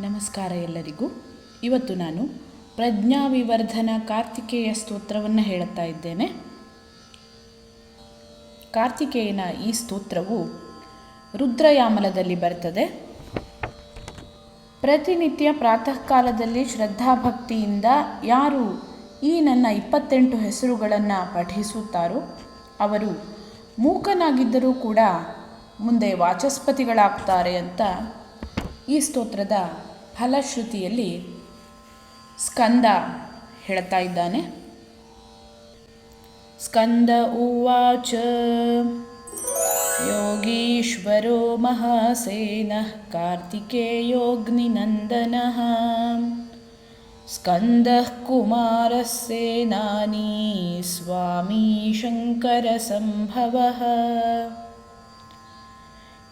ನಮಸ್ಕಾರ ಎಲ್ಲರಿಗೂ. ಇವತ್ತು ನಾನು ಪ್ರಜ್ಞಾವಿವರ್ಧನ ಕಾರ್ತಿಕೇಯ ಸ್ತೋತ್ರವನ್ನು ಹೇಳುತ್ತಾ ಇದ್ದೇನೆ. ಕಾರ್ತಿಕೇಯನ ಈ ಸ್ತೋತ್ರವು ರುದ್ರಯಾಮಲದಲ್ಲಿ ಬರ್ತದೆ. ಪ್ರತಿನಿತ್ಯ ಪ್ರಾತಃ ಕಾಲದಲ್ಲಿ ಶ್ರದ್ಧಾಭಕ್ತಿಯಿಂದ ಯಾರು ಈ ನನ್ನ ಇಪ್ಪತ್ತೆಂಟು ಹೆಸರುಗಳನ್ನು ಪಠಿಸುತ್ತಾರೋ, ಅವರು ಮೂಕನಾಗಿದ್ದರೂ ಕೂಡ ಮುಂದೆ ವಾಚಸ್ಪತಿಗಳಾಗ್ತಾರೆ ಅಂತ ಈ ಸ್ತೋತ್ರದ ಫಲಶ್ರುತಿಯಲ್ಲಿ ಸ್ಕಂದ ಹೇಳ್ತಾ ಇದ್ದಾನೆ. ಸ್ಕಂದ ಉವಾಚ, ಯೋಗೀಶ್ವರೋ ಮಹಾಸೇನ, ಕಾರ್ತಿಕೇಯೋಗ್ನಿನಂದನಃ. ಕುಮಾರ ಸೇನಾನಿ ಸ್ವಾಮಿ ಶಂಕರಸಂಭವಃ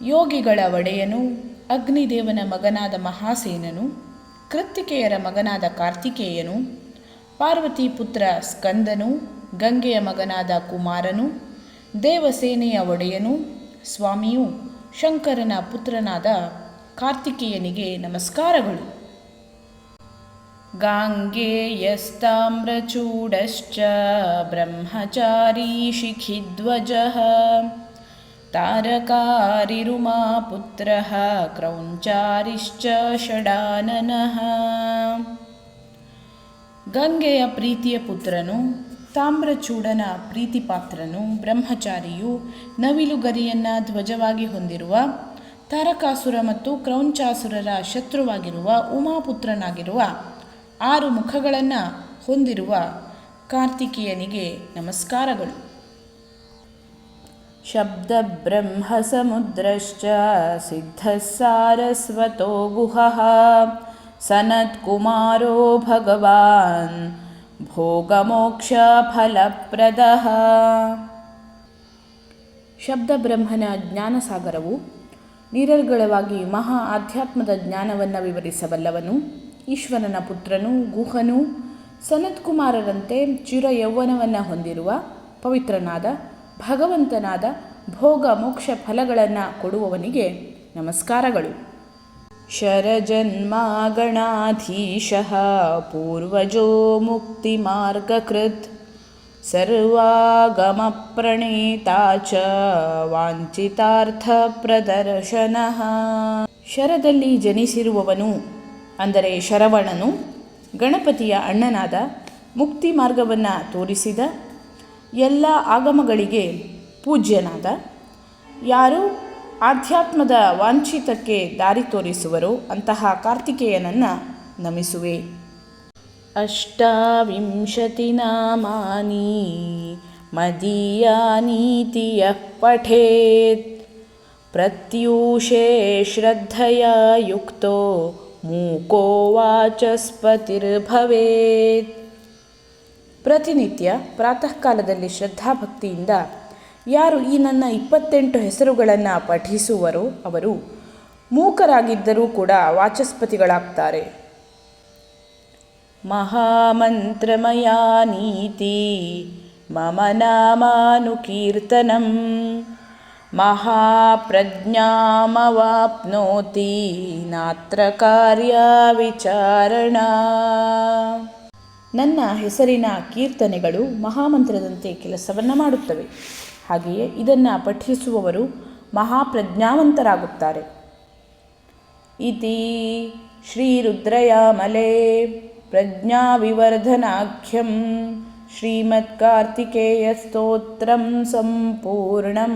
ಯೋಗಿಗಳ ಒಡೆಯನು ಅಗ್ನಿದೇವನ ಮಗನಾದ ಮಹಾಸೇನನು, ಕೃತ್ತಿಕೆಯರ ಮಗನಾದ ಕಾರ್ತಿಕೇಯನು ಪಾರ್ವತಿ ಪುತ್ರ ಸ್ಕಂದನು, ಗಂಗೆಯ ಮಗನಾದ ಕುಮಾರನು, ದೇವಸೇನೆಯ ಒಡೆಯನು, ಸ್ವಾಮಿಯು, ಶಂಕರನ ಪುತ್ರನಾದ ಕಾರ್ತಿಕೇಯನಿಗೆ ನಮಸ್ಕಾರಗಳು. ಗಾಂಗೇಯಸ್ತಾಮ್ರಚೂಡಶ್ಚ ಬ್ರಹ್ಮಚಾರಿ ಶಿಖಿಧ್ವಜಃ तारकारिरुमापुत्रः ಕ್ರೌಂಚಾರಿಶ್ಚ ಷಡಾನನಃ ಗಂಗೆಯ ಪ್ರೀತಿಯ ಪುತ್ರನು ತಾಮ್ರಚೂಡನ ಪ್ರೀತಿಪಾತ್ರನು ಬ್ರಹ್ಮಚಾರಿಯು ನವಿಲುಗರಿಯನ್ನು ಧ್ವಜವಾಗಿ ಹೊಂದಿರುವ ತಾರಕಾಸುರ ಮತ್ತು ಕ್ರೌಂಚಾಸುರರ ಶತ್ರುವಾಗಿರುವ ಉಮಾಪುತ್ರನಾಗಿರುವ ಆರು ಮುಖಗಳನ್ನು ಹೊಂದಿರುವ ಕಾರ್ತಿಕೇಯನಿಗೆ ನಮಸ್ಕಾರಗಳು शब्दब्रह्मसमुद्रश्च सिद्धः सारस्वतो गुहः सनत्कुमारो भगवान् ಭೋಗಮೋಕ್ಷಫಲಪ್ರದಃ ಶಬ್ದಬ್ರಹ್ಮನ ಜ್ಞಾನಸಾಗರವು ನಿರರ್ಗಳವಾಗಿ ಮಹಾ ಆಧ್ಯಾತ್ಮದ ಜ್ಞಾನವನ್ನು ವಿವರಿಸಬಲ್ಲವನು ಈಶ್ವರನ ಪುತ್ರನು ಗುಹನು ಸನತ್ಕುಮಾರರಂತೆ ಚಿರ ಯೌವನವನ್ನು ಹೊಂದಿರುವ ಪವಿತ್ರನಾದ ಭಗವಂತನಾದ ಭೋಗ ಮೋಕ್ಷ ಫಲಗಳನ್ನು ಕೊಡುವವನಿಗೆ ನಮಸ್ಕಾರಗಳು. ಶರಜನ್ಮಾಗಣಾಧೀಶಃ ಪೂರ್ವಜೋ ಮುಕ್ತಿಮಾರ್ಗಕೃತ್ ಸರ್ವಾಗಮಪ್ರಣೇತಾ ಚ ವಾಂಚಿತಾರ್ಥ ಪ್ರದರ್ಶನ ಶರದಲ್ಲಿ ಜನಿಸಿರುವವನು ಅಂದರೆ ಶರವಣನು ಗಣಪತಿಯ ಅಣ್ಣನಾದ ಮುಕ್ತಿ ಮಾರ್ಗವನ್ನು ತೋರಿಸಿದ ಎಲ್ಲ ಆಗಮಗಳಿಗೆ ಪೂಜ್ಯನಾದ. ಯಾರು ಆಧ್ಯಾತ್ಮದ ವಾಂಛಿತಕ್ಕೆ ದಾರಿ ತೋರಿಸುವರೋ, ಅಂತಹ ಕಾರ್ತಿಕೇಯನನ್ನು ನಮಿಸುವೆ. ಅಷ್ಟಾವಿಂಶತಿ ನಾಮಾನಿ ಮದೀಯ ನೀತಿಯ ಪಠೇತ್. ಪ್ರತ್ಯೂಷೇ ಶ್ರದ್ಧೆಯ ಯುಕ್ತೋ, ಮೂಕೋ ವಾಚಸ್ಪತಿರ್ಭವೇತ್. ಪ್ರತಿನಿತ್ಯ ಪ್ರಾತಃ ಕಾಲದಲ್ಲಿ ಶ್ರದ್ಧಾಭಕ್ತಿಯಿಂದ ಯಾರು ಈ ನನ್ನ ಇಪ್ಪತ್ತೆಂಟು ಹೆಸರುಗಳನ್ನು ಪಠಿಸುವರೋ ಅವರು ಮೂಕರಾಗಿದ್ದರೂ ಕೂಡ ವಾಚಸ್ಪತಿಗಳಾಗ್ತಾರೆ. ಮಹಾಮಂತ್ರಮಯ ನೀತಿ, ಮಮ ನಾಮಾನುಕೀರ್ತನಂ, ಮಹಾಪ್ರಜ್ಞಾಮವಾಪ್ನೋತಿ ನಾತ್ರ ಕಾರ್ಯ ವಿಚಾರಣಾ ನನ್ನ ಹೆಸರಿನ ಕೀರ್ತನೆಗಳು ಮಹಾಮಂತ್ರದಂತೆ ಕೆಲಸವನ್ನು ಮಾಡುತ್ತವೆ. ಹಾಗೆಯೇ ಇದನ್ನು ಪಠಿಸುವವರು ಮಹಾಪ್ರಜ್ಞಾವಂತರಾಗುತ್ತಾರೆ. ಇತಿ ಶ್ರೀರುದ್ರಯಾಮಲೆ ಪ್ರಜ್ಞಾವಿವರ್ಧನಾಖ್ಯಂ ಶ್ರೀಮತ್ಕಾರ್ತಿಕೇಯ ಸ್ತೋತ್ರಂ ಸಂಪೂರ್ಣಂ.